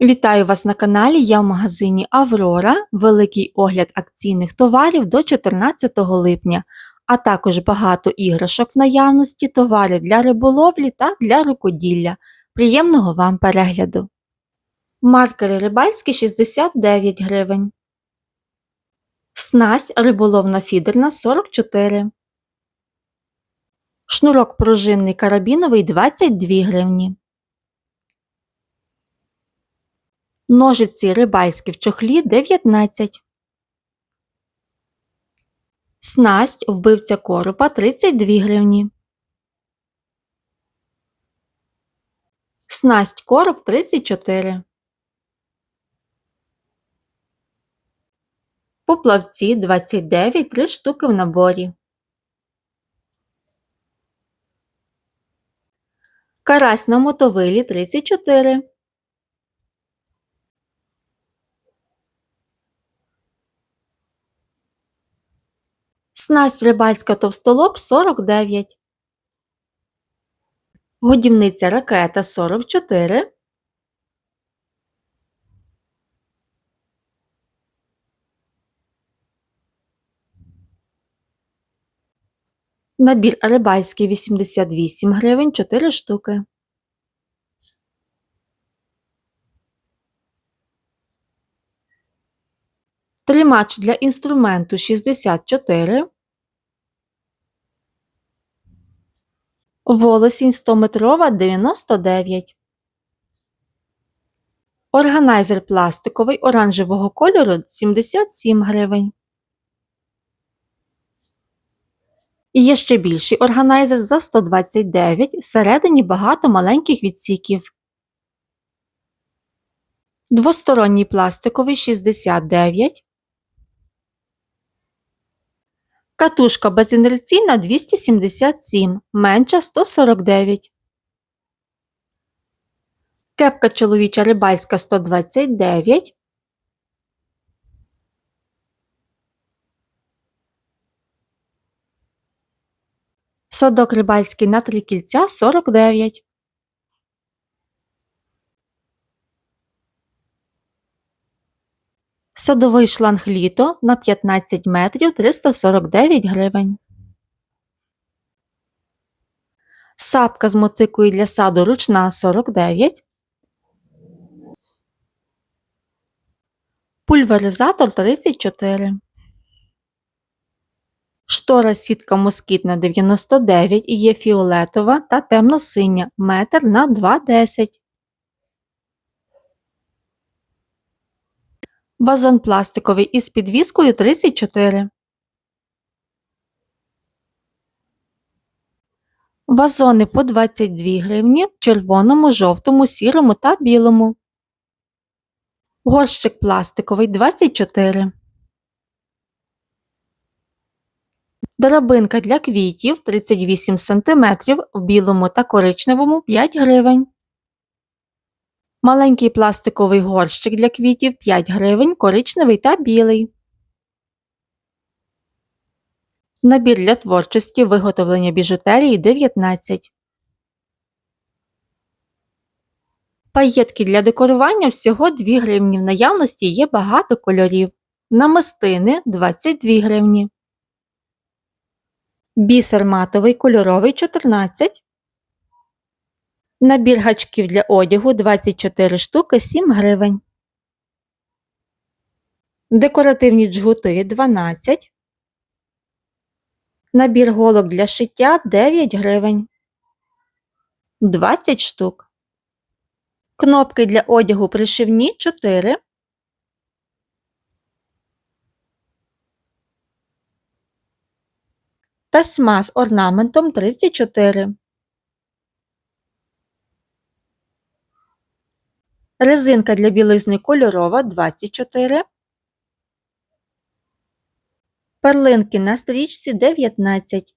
Вітаю вас на каналі. Я в магазині Аврора. Великий огляд акційних товарів до 14 липня, а також багато іграшок в наявності, товари для риболовлі та для рукоділля. Приємного вам перегляду. Маркери рибальські 69 гривень. Снасть риболовна фідерна 44. Шнурок пружинний карабіновий 22 гривні. Ножиці рибальські в чохлі 19. Снасть вбивця коропа 32 гривні. Снасть короб 34. Поплавці 29 3 штуки в наборі. Карась на мотовилі 34. Снасть рибальська товстолоб 49. Годівниця ракета 44. Набір рибальський 88 гривень 4 штуки. Тримач для інструменту 64. Волосінь 100-метрова 99. Органайзер пластиковий оранжевого кольору 77 гривень. І є ще більший органайзер за 129, всередині багато маленьких відсіків. Двосторонній пластиковий 69. Катушка безінерційна 277, менша 149. Кепка чоловіча рибальська 129. Садок рибальський на три кільця 49. Садовий шланг літо на 15 метрів 349 гривень. Сапка з мотикою для саду ручна 49. Пульверизатор 34. Штора сітка москітна 99 і є фіолетова та темно-синя метр на 2,10. Вазон пластиковий із підвіскою 34. Вазони по 22 гривні в червоному, жовтому, сірому та білому. Горщик пластиковий 24. Драбинка для квітів 38 см в білому та коричневому 5 гривень. Маленький пластиковий горщик для квітів 5 гривень, коричневий та білий. Набір для творчості виготовлення біжутерії 19. Паєтки для декорування всього 2 гривні. В наявності є багато кольорів. Намистини 22 гривні. Бісер матовий кольоровий 14. Набір гачків для одягу 24 штуки 7 гривень. Декоративні джгути 12. Набір голок для шиття 9 гривень. 20 штук. Кнопки для одягу пришивні 4. Тасьма з орнаментом 34. Резинка для білизни кольорова 24. Перлинки на стрічці 19.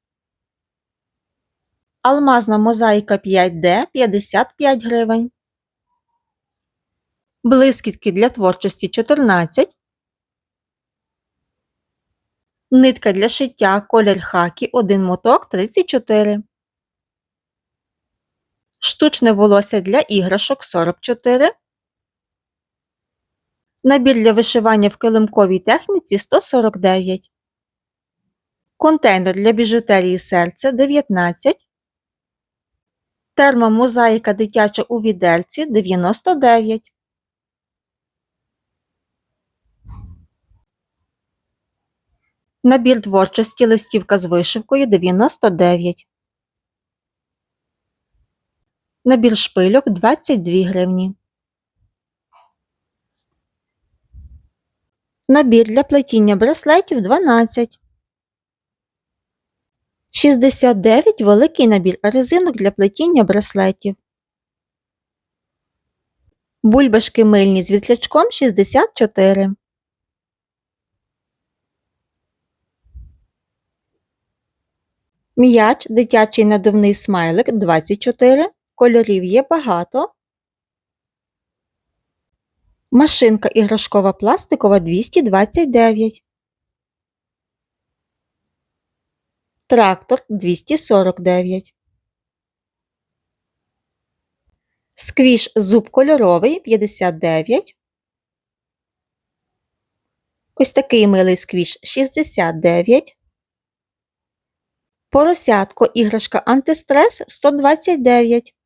Алмазна мозаїка 5D 55 гривень. Блискітки для творчості 14. Нитка для шиття колір хакі 1 моток 34. Штучне волосся для іграшок 44. Набір для вишивання в килимковій техніці 149. Контейнер для біжутерії серце 19. Термомозаїка дитяча у відерці 99. Набір творчості листівка з вишивкою 99. Набір шпильок 22 гривні. Набір для плетіння браслетів 12. 69 великий набір резинок для плетіння браслетів. Бульбашки мильні з вітлячком 64. М'яч дитячий надувний смайлик 24. Кольорів є багато. Машинка іграшкова пластикова 229. Трактор 249. Сквіш зуб кольоровий 59. Ось такий милий сквіш 69. Поросятко іграшка антистрес 129.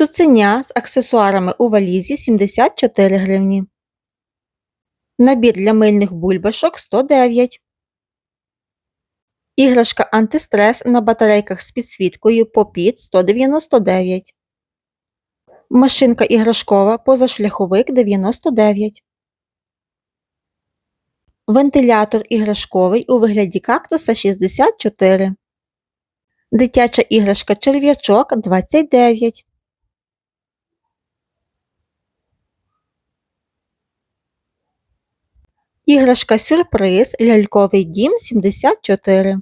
Цуценя з аксесуарами у валізі 74 гривні. Набір для мильних бульбашок 109. Іграшка антистрес на батарейках з підсвіткою попіт 199. Машинка іграшкова позашляховик 99. Вентилятор іграшковий у вигляді кактуса 64. Дитяча іграшка черв'ячок 29. Іграшка сюрприз ляльковий дім 74.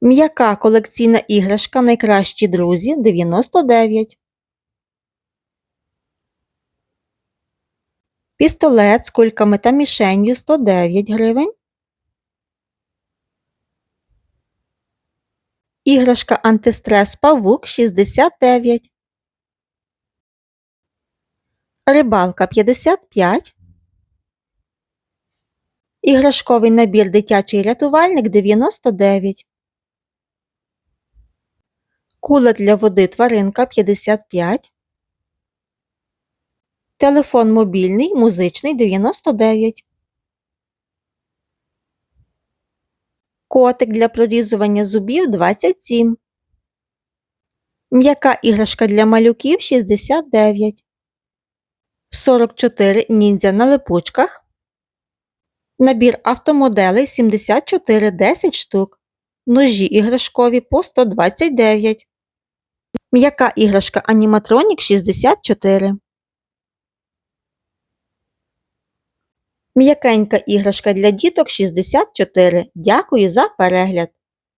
М'яка колекційна іграшка Найкращі друзі 99. Пістолет з кульками та мішенью 109 гривень. Іграшка антистрес павук 69. Рибалка 55. Іграшковий набір дитячий рятувальник 99. Кула для води тваринка 55. Телефон мобільний музичний 99. Котик для прорізування зубів 27. М'яка іграшка для малюків 69. 44 ніндзя на липучках. Набір автомоделей 74 10 штук. Ножі іграшкові по 129. М'яка іграшка аніматронік 64. М'якенька іграшка для діток 64. Дякую за перегляд!